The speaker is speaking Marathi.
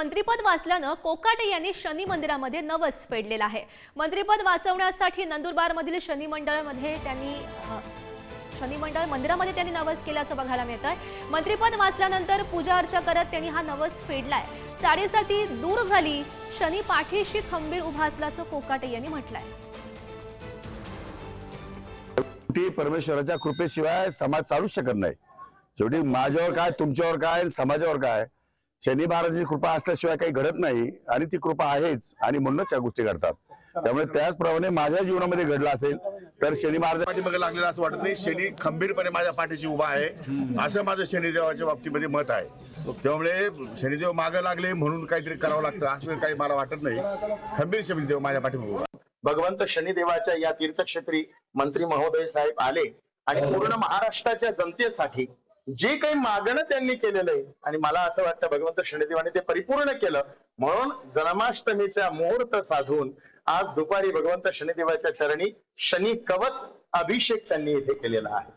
मंत्रीपद वाचल्यानं कोकाटे यांनी शनी मंदिरामध्ये नवस फेडलेला आहे. मंत्रीपद वाचवण्यासाठी नंदुरबारमधील शनी मंडळामध्ये त्यांनी अ, शनी मंडळ मंदिरामध्ये त्यांनी नवस केल्याचं बघायला मिळत आहे वाचल्यानंतर पूजा अर्चा करत त्यांनी हा नवस फेडलाय. साडेसाठी दूर झाली शनी पाठीशी खंबीर उभा असल्याचं कोकाटे यांनी म्हटलंय. शेवटी परमेश्वराच्या कृपेशिवाय समाज चालूच शकत नाही. शेवटी माझ्यावर काय तुमच्यावर काय समाजावर काय? शनी महाराजांची कृपा असल्याशिवाय काही घडत नाही आणि ती कृपा आहेच आणि म्हणूनच या गोष्टी घडतात. त्यामुळे त्याचप्रमाणे माझ्या जीवनामध्ये घडलं असेल तर शनी महाराज पाठीमागे लागलेला असं वाटत नाही. शनी खंबीरपणे माझ्या पाठीशी उभा आहे. असं माझं शनिदेवाच्या बाबतीमध्ये मत आहे. त्यामुळे शनिदेव मागे लागले म्हणून काहीतरी करावं लागतं असं काही मला वाटत नाही. खंबीर शनिदेव माझ्या पाठीमागे उभा. भगवंत शनिदेवाच्या या तीर्थक्षेत्री मंत्री महोदय साहेब आले आणि पूर्ण महाराष्ट्राच्या जनतेसाठी जे काही मागणं त्यांनी केलेलं आहे आणि मला असं वाटतं भगवंत शनिदेवाने ते परिपूर्ण केलं म्हणून जन्माष्टमीच्या मुहूर्त साधून आज दुपारी भगवंत शनिदेवाच्या चरणी शनी कवच अभिषेक त्यांनी इथे केलेला आहे.